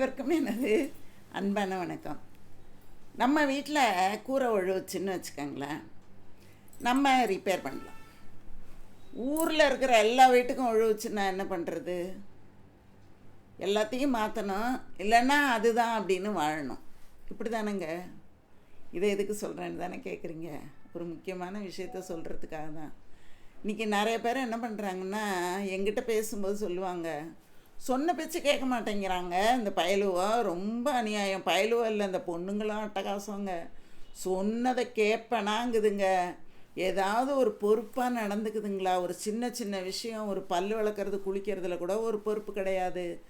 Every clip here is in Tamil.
அனைவருக்கும் எனது அன்பான வணக்கம். நம்ம வீட்டில் கூரை ஒழுவுச்சுன்னு வச்சுக்கோங்களேன் நம்ம ரிப்பேர் பண்ணலாம். ஊரில் இருக்கிற எல்லா வீட்டுக்கும் ஒழுவுச்சுன்னா என்ன பண்ணுறது எல்லாத்தையும் மாற்றணும் இல்லைன்னா அதுதான் அப்படின்னு வாழணும். இப்படி தானேங்க இதை எதுக்கு சொல்கிறேன்னு தானே கேட்குறீங்க ஒரு முக்கியமான விஷயத்த சொல்கிறதுக்காக தான் இன்றைக்கி நிறைய பேர் என்ன பண்ணுறாங்கன்னா எங்கிட்ட பேசும்போது சொல்லுவாங்க சொன்ன பேச்சு கேட்க மாட்டேங்கிறாங்க. இந்த பயலுவோ ரொம்ப அநியாயம். பயலுவோ இல்லை இந்த பொண்ணுங்களும் அட்டகாசங்க. சொன்னதை கேட்பேனாங்குதுங்க. ஏதாவது ஒரு பொறுப்பாக நடந்துக்குதுங்களா? ஒரு சின்ன சின்ன விஷயம் ஒரு பல் வளர்க்குறது குளிக்கிறதுல கூட ஒரு பொறுப்பு கிடையாது.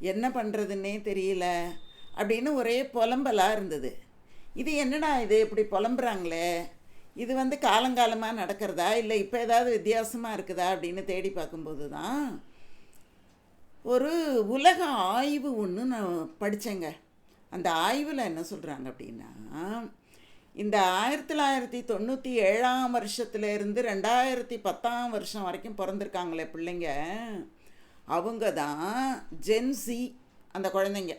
என்ன பண்ணுறதுன்னே தெரியல. அப்படின்னு ஒரே புலம்பலாக இருந்தது. இது என்னடா இது? இப்படி புலம்புறாங்களே. இது வந்து காலங்காலமாக நடக்கிறதா? இல்லை இப்போ ஏதாவது வித்தியாசமாக இருக்குதா? அப்படின்னு தேடி பார்க்கும்போது தான் ஒரு உலக ஆய்வு ஒன்று நான் படித்தேங்க அந்த ஆய்வில் என்ன சொல்கிறாங்க அப்படின்னா இந்த ஆயிரத்தி தொள்ளாயிரத்தி தொண்ணூற்றி ஏழாம் வருஷத்துலேருந்து ரெண்டாயிரத்தி பத்தாம் வருஷம் வரைக்கும் பிறந்திருக்காங்களே பிள்ளைங்க. அவங்க தான் ஜென்சி அந்த குழந்தைங்க.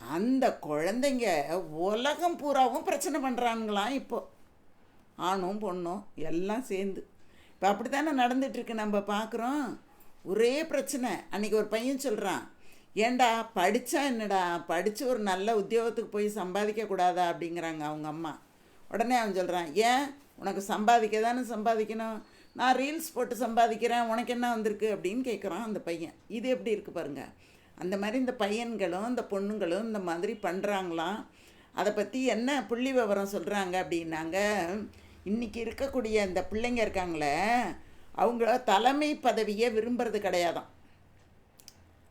அந்த குழந்தைங்க உலகம் பூராவும் பிரச்சனை பண்ணுறானுங்களாம் இப்போது ஆணும் பொண்ணும் எல்லாம் சேர்ந்து. இப்போ அப்படி தானே நடந்துகிட்ருக்கு நம்ம பார்க்குறோம் ஒரே பிரச்சனை. அன்றைக்கி ஒரு பையன் சொல்கிறான் ஏண்டா படித்தா என்னடா? படித்து ஒரு நல்ல உத்தியோகத்துக்கு போய் சம்பாதிக்கக்கூடாதா அப்படிங்கிறாங்க அவங்க அம்மா. உடனே அவன் சொல்கிறான் ஏன்? உனக்கு சம்பாதிக்க தானே சம்பாதிக்கணும். நான் ரீல்ஸ் போட்டு சம்பாதிக்கிறேன். உனக்கு என்ன வந்திருக்கு? அப்படின்னு கேட்குறான் அந்த பையன். இது எப்படி இருக்குது பாருங்கள் அந்த மாதிரி இந்த பையன்களும் இந்த பொண்ணுங்களும் இந்த மாதிரி பண்ணுறாங்களாம் அதை பற்றி என்ன புள்ளி விவரம் சொல்கிறாங்க அப்படின்னாங்க இன்றைக்கி இருக்கக்கூடிய இந்த பிள்ளைங்க இருக்காங்களே அவங்க தலைமை பதவியை விரும்புறது கிடையாதான்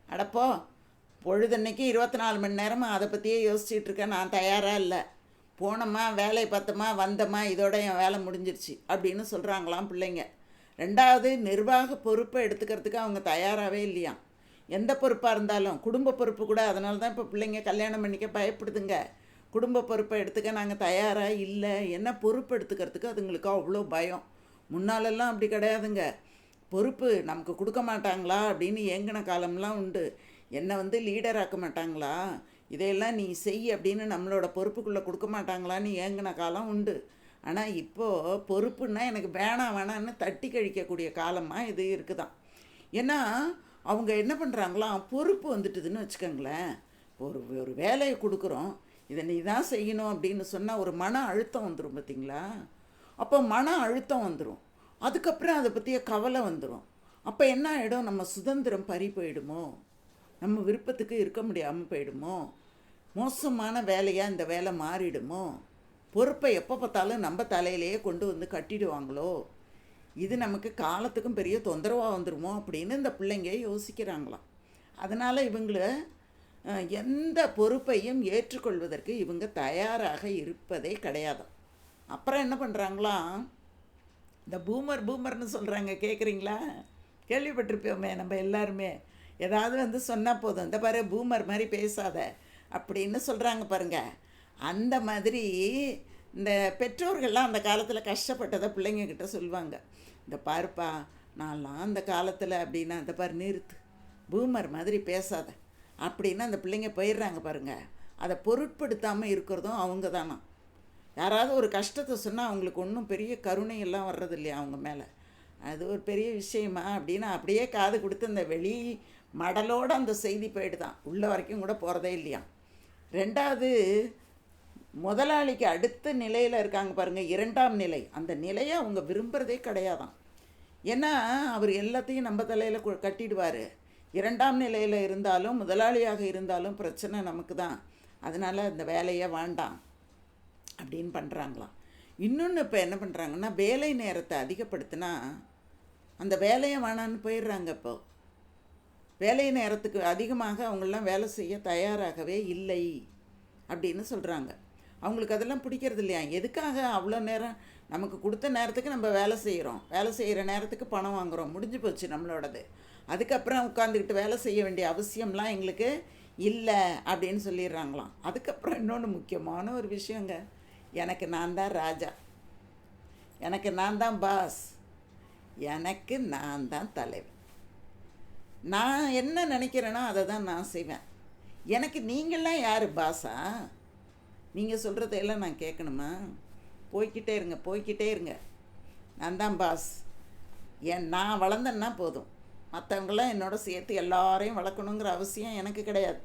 அடப்போ பொழுதன்னைக்கு இருபத்தி நாலு மணி நேரமாக அதை பற்றியே யோசிச்சுட்டு இருக்கேன் நான் தயாராக இல்லை. போனோமா வேலையை பார்த்தோமா வந்தோமா இதோட என் வேலை முடிஞ்சிருச்சு அப்படின்னு சொல்கிறாங்களாம் பிள்ளைங்க. ரெண்டாவது நிர்வாக பொறுப்பை எடுத்துக்கிறதுக்கு அவங்க தயாராகவே இல்லையாம். எந்த பொறுப்பாக இருந்தாலும் குடும்ப பொறுப்பு கூட அதனால தான் இப்போ பிள்ளைங்க கல்யாணம் பண்ணிக்க பயப்படுதுங்க. குடும்ப பொறுப்பை எடுத்துக்க நாங்கள் தயாராக இல்லை. என்ன பொறுப்பு எடுத்துக்கிறதுக்கு அதுங்களுக்கு அவ்வளோ பயம். முன்னாலெல்லாம் அப்படி கிடையாதுங்க. பொறுப்பு நமக்கு கொடுக்க மாட்டாங்களா? அப்படின்னு ஏங்கின காலம்லாம் உண்டு. என்னை வந்து லீடர் ஆக்க மாட்டாங்களா? இதையெல்லாம் நீ செய் அப்படின்னு நம்மளோட பொறுப்புக்குள்ளே கொடுக்க மாட்டாங்களான்னு ஏங்கின காலம் உண்டு. ஆனால் இப்போது பொறுப்புன்னா எனக்கு வேணாம் வேணான்னு தட்டி கழிக்கக்கூடிய காலமாக இது இருக்குதான். ஏன்னா அவங்க என்ன பண்ணுறாங்களாம் பொறுப்பு வந்துட்டுதுன்னு வச்சுக்கோங்களேன். ஒரு ஒரு வேலையை கொடுக்குறோம். இதை நீ தான் செய்யணும் அப்படின்னு சொன்னால் ஒரு மன அழுத்தம் வந்துடும் பார்த்தீங்களா? அப்போ மன அழுத்தம் வந்துடும் அதுக்கப்புறம் அதை பற்றிய கவலை வந்துடும் அப்போ என்ன ஆகிடும் நம்ம சுதந்திரம் பறி போயிடுமோ? நம்ம விருப்பத்துக்கு இருக்க முடியாமல் போயிடுமோ? மோசமான வேலையாக இந்த வேலை மாறிடுமோ? பொறுப்பை எப்போ பார்த்தாலும் நம்ம தலையிலேயே கொண்டு வந்து கட்டிடுவாங்களோ? இது நமக்கு காலத்துக்கும் பெரிய தொந்தரவாக வந்துடுமோ அப்படின்னு இந்த பிள்ளைங்க யோசிக்கிறாங்களாம். அதனால் இவங்கள எந்த பொறுப்பையும் ஏற்றுக்கொள்வதற்கு இவங்க தயாராக இருப்பதே கிடையாது அப்புறம் என்ன பண்ணுறாங்களாம் இந்த பூமர் பூமர்னு சொல்கிறாங்க கேட்குறீங்களா கேள்விப்பட்டிருப்போமே நம்ம எல்லாருமே. ஏதாவது வந்து சொன்னால் போதும். இந்த பாரு பூமர் மாதிரி பேசாத அப்படின்னு சொல்கிறாங்க பாருங்கள் அந்த மாதிரி இந்த பெற்றோர்கள்லாம் அந்த காலத்தில் கஷ்டப்பட்டதை பிள்ளைங்கக்கிட்ட சொல்லுவாங்க. இந்த பாருப்பா நான்லாம் அந்த காலத்தில் அப்படின்னா இந்த பாரு நிறுத்து. பூமர் மாதிரி பேசாத. அப்படின்னு அந்த பிள்ளைங்க போயிடுறாங்க பாருங்கள் அதை பொருட்படுத்தாமல் இருக்கிறதும் அவங்க தானா? யாராவது ஒரு கஷ்டத்தை சொன்னால் அவங்களுக்கு ஒன்றும் பெரிய கருணை எல்லாம் வர்றது இல்லையா அவங்க மேலே? அது ஒரு பெரிய விஷயமா? அப்படின்னு அப்படியே காது கொடுத்து அந்த வெளி மடலோடு அந்த செய்தி போயிடுதான். உள்ள வரைக்கும் கூட போகிறதே இல்லையா? ரெண்டாவது முதலாளிக்கு அடுத்த நிலையில் இருக்காங்க பாருங்கள் இரண்டாம் நிலை. அந்த நிலையை அவங்க விரும்புகிறதே கிடையாதான். ஏன்னா அவர் எல்லாத்தையும் நம்ம தலையில் கட்டிடுவார். இரண்டாம் நிலையில் இருந்தாலும் முதலாளியாக இருந்தாலும் பிரச்சனை நமக்கு தான் அதனால் அந்த வேலையை வேண்டாம். அப்படின்னு பண்ணுறாங்களாம் இன்னொன்று இப்போ என்ன பண்ணுறாங்கன்னா வேலை நேரத்தை அதிகப்படுத்தினா அந்த வேலையை வேணான்னு போயிடுறாங்க இப்போ. வேலை நேரத்துக்கு அதிகமாக அவங்களாம் வேலை செய்ய தயாராகவே இல்லை அப்படின்னு சொல்கிறாங்க அவங்களுக்கு அதெல்லாம் பிடிக்கிறது இல்லையா? எதுக்காக அவ்வளோ நேரம்? நமக்கு கொடுத்த நேரத்துக்கு நம்ம வேலை செய்கிறோம் வேலை செய்கிற நேரத்துக்கு பணம் வாங்குகிறோம் முடிஞ்சு போச்சு நம்மளோடது. அதுக்கப்புறம் உட்காந்துக்கிட்டு வேலை செய்ய வேண்டிய அவசியம்லாம் எங்களுக்கு இல்லை அப்படின்னு சொல்லிடுறாங்களாம். அதுக்கப்புறம் இன்னொன்று முக்கியமான ஒரு விஷயங்க. எனக்கு நான் தான் ராஜா. எனக்கு நான் தான் பாஸ் எனக்கு நான் தான் தலைவன். நான் என்ன நினைக்கிறேனோ அதை தான் நான் செய்வேன். எனக்கு நீங்கள்லாம் யார் பாஸா நீங்கள் சொல்கிறதையெல்லாம் நான் கேட்கணுமா? போய்க்கிட்டே இருங்க போய்க்கிட்டே இருங்க. நான் தான் பாஸ் என் நான் வளர்ந்தேன்னா போதும். மற்றவங்களாம் என்னோட சேர்த்து எல்லாரையும் வளர்க்கணுங்கிற அவசியம் எனக்கு கிடையாது.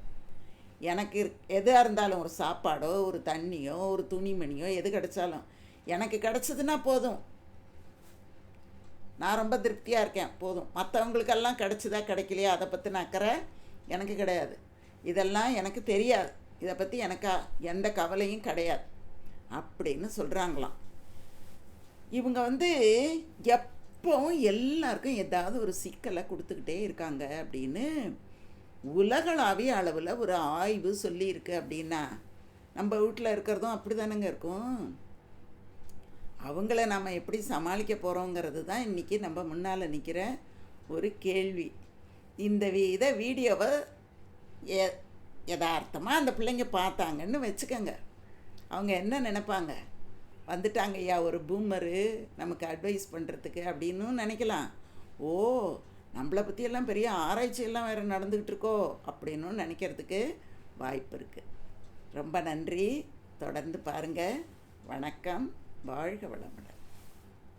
எனக்கு எதாக இருந்தாலும் ஒரு சாப்பாடோ ஒரு தண்ணியோ ஒரு துணிமணியோ எது கிடைச்சாலும் எனக்கு கிடச்சதுன்னா போதும். நான் ரொம்ப திருப்தியாக இருக்கேன் போதும். மற்றவங்களுக்கெல்லாம் கிடச்சதா கிடைக்கலையா அதை பற்றின அக்கறை எனக்கு கிடையாது. இதெல்லாம் எனக்கு தெரியாது. இதை பற்றி எனக்கு எந்த கவலையும் கிடையாது. அப்படின்னு சொல்கிறாங்களாம் இவங்க வந்து எப்பவும் எல்லாருக்கும் ஏதாவது ஒரு சிக்கலை கொடுத்துக்கிட்டே இருக்காங்க அப்படின்னு உலகளாவிய அளவில் ஒரு ஆய்வு சொல்லியிருக்கு அப்படின்னா நம்ம வீட்டில் இருக்கிறதும் அப்படி தானேங்க இருக்கும்? அவங்கள நாம் எப்படி சமாளிக்க போகிறோங்கிறது தான் இன்றைக்கி நம்ம முன்னால் நிற்கிற ஒரு கேள்வி. இந்த வி இதை வீடியோவை எ யதார்த்தமாக அந்த பிள்ளைங்க பார்த்தாங்கன்னு வச்சுக்கோங்க. அவங்க என்ன நினைப்பாங்க? வந்துட்டாங்க ஐயா ஒரு பூமரு நமக்கு அட்வைஸ் பண்ணுறதுக்கு அப்படின்னும் நினைக்கலாம். ஓ நம்மளை பற்றியெல்லாம் பெரிய ஆராய்ச்சியெல்லாம் வேறு நடந்துக்கிட்டு இருக்கோ அப்படின்னும் நினைக்கிறதுக்கு வாய்ப்பு இருக்குது ரொம்ப நன்றி. தொடர்ந்து பாருங்கள் வணக்கம். வாழ்க வளமுடன்.